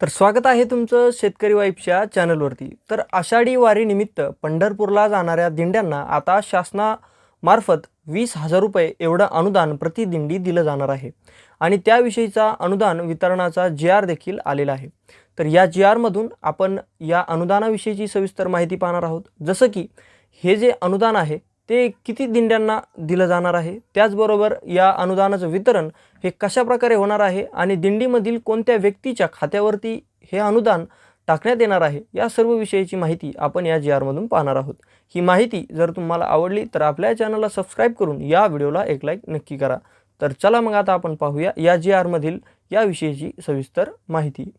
तर स्वागत आहे तुमचं शेतकरी वाईफच्या चॅनलवरती. तर आषाढी वारीनिमित्त पंढरपूरला जाणाऱ्या दिंड्यांना आता शासनामार्फत वीस हजार रुपये एवढं अनुदान प्रतिदिंडी दिलं जाणार आहे. आणि त्याविषयीचा अनुदान वितरणाचा जी आर देखील आलेला आहे. तर या जी आरमधून आपण या अनुदानाविषयीची सविस्तर माहिती पाहणार आहोत. जसं की हे जे अनुदान आहे ते किती दिंड्यांना दिलं जाणार आहे? त्याचबरोबर या अनुदानाचं वितरण हे कशा प्रकारे होणार आहे? आणि दिंडीमधील कोणत्या व्यक्तीच्या खात्यावरती हे अनुदान टाकण्यात येणार आहे? या सर्व विषयीची माहिती आपण या जी आरमधून पाहणार आहोत. ही माहिती जर तुम्हाला आवडली तर आपल्या चॅनलला सबस्क्राईब करून या व्हिडिओला एक लाईक नक्की करा. तर चला मग आता आपण पाहूया या जी आरमधील याविषयीची सविस्तर माहिती.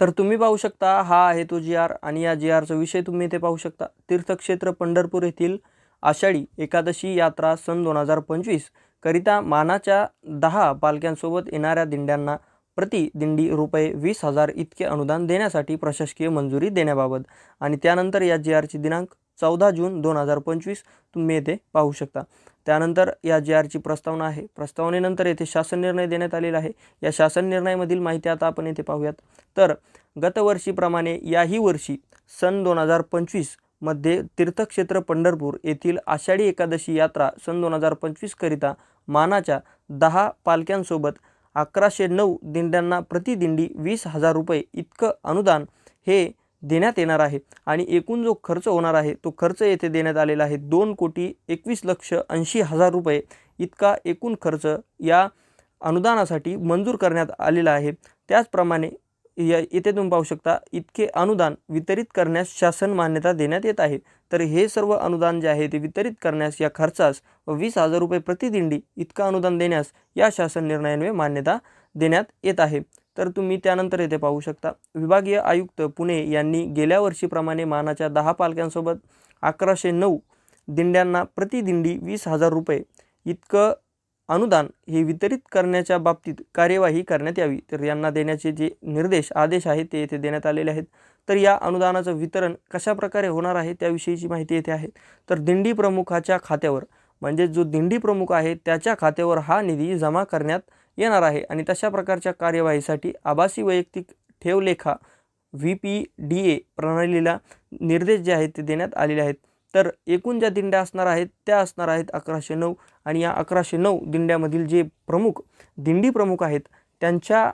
तर तुम्ही पाहू शकता हा आहे तो जी आर आणि या जी आरचा विषय तुम्ही इथे पाहू शकता. तीर्थक्षेत्र पंढरपूर येथील आषाढी एकादशी यात्रा सन दोन हजार पंचवीस करिता मानाच्या दहा पालख्यांसोबत येणाऱ्या दिंड्यांना प्रति दिंडी रुपये वीस हजार इतके अनुदान देण्यासाठी प्रशासकीय मंजुरी देण्याबाबत आणि त्यानंतर या जी आरची दिनांक चौदा जून दोन हजार पंचवीस तुम्ही येथे पाहू शकता. त्यानंतर या जी आरची प्रस्तावना आहे. प्रस्तावनेनंतर येथे शासन निर्णय देण्यात आलेला आहे. या शासन निर्णयामधील माहिती आता आपण येथे पाहूयात. तर गतवर्षीप्रमाणे याही वर्षी सन दोन हजार पंचवीस मध्ये तीर्थक्षेत्र पंढरपूर येथील आषाढी एकादशी यात्रा सन दोन हजार पंचवीसकरिता मानाच्या दहा पालख्यांसोबत अकराशे नऊ दिंड्यांना प्रतिदिंडी वीस हजार रुपये इतकं अनुदान हे देण्यात येणार आहे. आणि एकूण जो खर्च होणार आहे तो खर्च येथे देण्यात आलेला आहे दोन कोटी एकवीस लक्ष ऐंशी हजार रुपये इतका एकूण खर्च या अनुदानासाठी मंजूर करण्यात आलेला आहे. त्याचप्रमाणे या येथे तुम्ही पाहू शकता इतके अनुदान वितरित करण्यास शासन मान्यता देण्यात येत आहे. तर हे सर्व अनुदान जे आहे ते वितरित करण्यास या खर्चास वीस हजार रुपये प्रतिदिंडी इतकं अनुदान देण्यास या शासन निर्णयान्वये मान्यता देण्यात येत आहे. तर तुम्ही त्यानंतर येथे पाहू शकता विभागीय आयुक्त पुणे यांनी गेल्या वर्षीप्रमाणे मानाच्या दहा पालक्यांसोबत अकराशे नऊ दिंड्यांना प्रतिदिंडी वीस हजार रुपये इतकं अनुदान हे वितरित करण्याच्या बाबतीत कार्यवाही करण्यात यावी. तर यांना देण्याचे जे निर्देश आदेश आहेत ते येथे देण्यात आलेले आहेत. तर या अनुदानाचं वितरण कशा प्रकारे होणार आहे त्याविषयीची माहिती येथे आहे. तर दिंडी प्रमुखाच्या खात्यावर म्हणजे जो दिंडी प्रमुख आहे त्याच्या खात्यावर हा निधी जमा करण्यात येणार आहे. आणि तशा प्रकारच्या कार्यवाहीसाठी आभासी वैयक्तिक ठेवलेखा व्ही पी डी ए प्रणालीला निर्देश जे आहेत ते देण्यात आलेले आहेत. तर एकूण ज्या दिंड्या असणार आहेत त्या असणार आहेत अकराशे नऊ. आणि या अकराशे नऊ दिंड्यामधील जे प्रमुख दिंडी प्रमुख आहेत त्यांच्या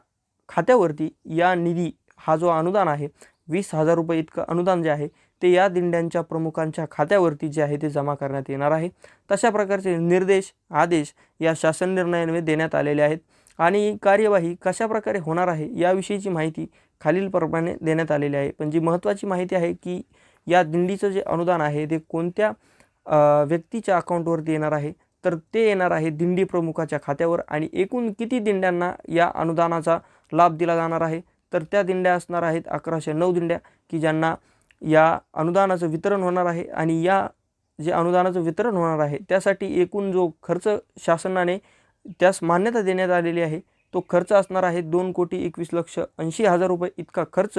खात्यावरती या निधी हा जो अनुदान आहे वीस हजार रुपये इतकं अनुदान जे आहे ते या दिंड्यांच्या प्रमुखांच्या खात्यावरती जे आहे ते जमा करण्यात येणार आहे. तशा प्रकारचे निर्देश आदेश या शासन निर्णयान्वये देण्यात आलेले आहेत. आणि कार्यवाही कशा प्रकारे होणार आहे याविषयीची माहिती खालीलप्रमाणे देण्यात आलेली आहे. पण जी महत्त्वाची माहिती आहे की या दिंडीचं जे अनुदान आहे ते कोणत्या व्यक्तीच्या अकाउंटवरती येणार आहे? तर ते येणार आहे दिंडी प्रमुखाच्या खात्यावर आणि एकूण किती दिंड्यांना या अनुदानाचा लाभ दिला जाणार आहे? तर त्या दिंड्या असणार आहेत अकराशे नऊ दिंड्या की ज्यांना या अनुदानाचं वितरण होणार आहे आणि या जे अनुदानाचं वितरण होणार आहे त्यासाठी एकूण जो खर्च शासनाने त्यास मान्यता देण्यात आलेली आहे तो खर्च असणार आहे दोन कोटी एकवीस लक्ष ऐंशी हजार रुपये. इतका खर्च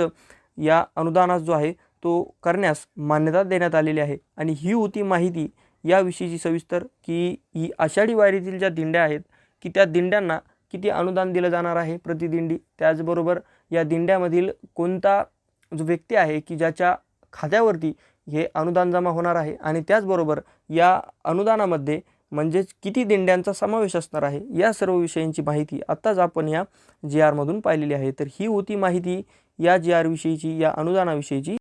या अनुदानास जो आहे तो करण्यास मान्यता देण्यात आलेली आहे. आणि ही होती माहिती याविषयीची सविस्तर की ही आषाढी वारीतील ज्या दिंड्या आहेत की त्या दिंड्यांना किती अनुदान दिलं जाणार आहे प्रतिदिंडी त्याचबरोबर या दिंड्यामधील कोणता जो व्यक्ती आहे की ज्याच्या खात्यावरती हे अनुदान जमा होणार आहे? आणि त्याचबरोबर या अनुदानामध्ये म्हणजेच किती दिंड्यांचा समावेश असणार आहे? या सर्व विषयांची माहिती आत्ताच आपण या जी आरमधून पाहिलेली आहे. तर ही होती माहिती या जी आर विषयीची या अनुदानाविषयीची